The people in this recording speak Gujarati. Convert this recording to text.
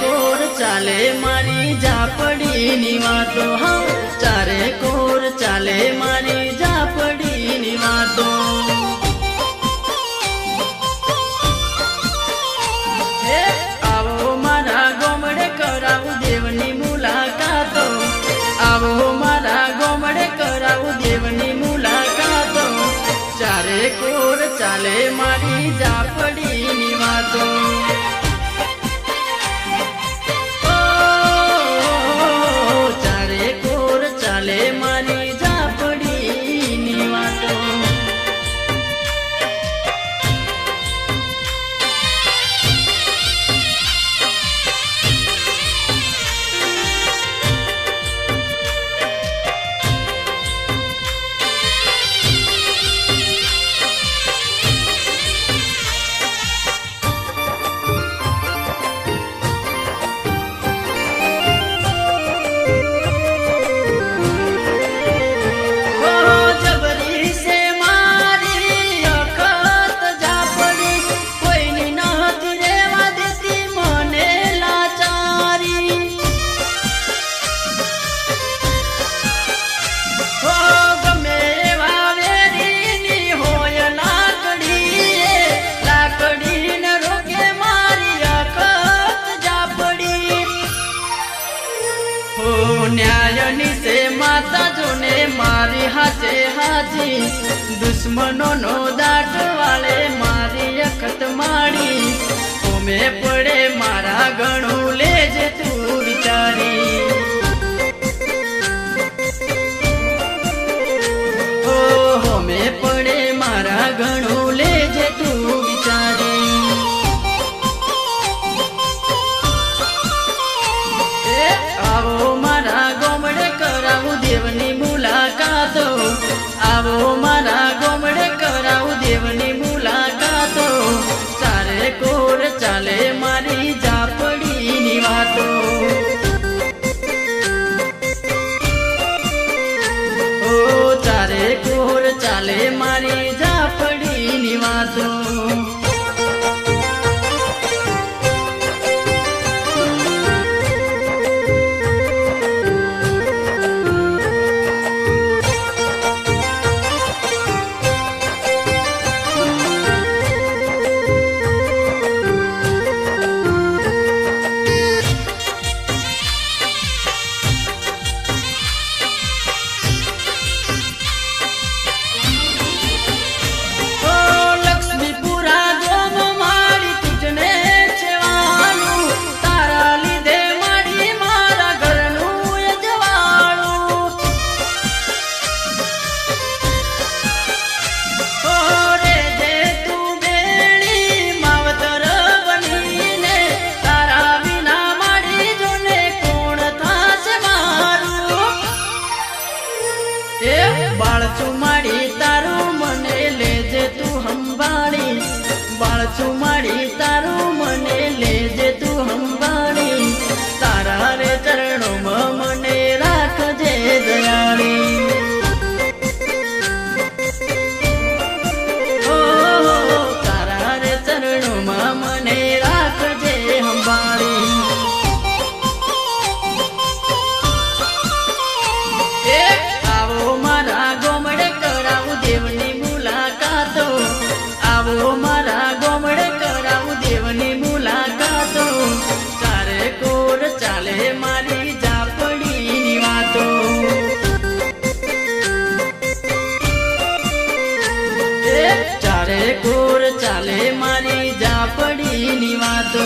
કોર ચાલે મારી જાપડીની વાતો, હા, ચારે કોર ચાલે મારી જાપડીની વાતો. આવો મારા ગોમડે કરાવું દેવની મુલાકાતો. આવો મારા ગોમડે કરાવું દેવની મુલાકાતો. ચારે કોર ચાલે મારી જાપડીની વાતો. દુશ્મનોનો દાટ વાળે મારી અખત માડી ઓમે પડે મારા ગણું લેજે તું વિચારી. પડી ની વાતો.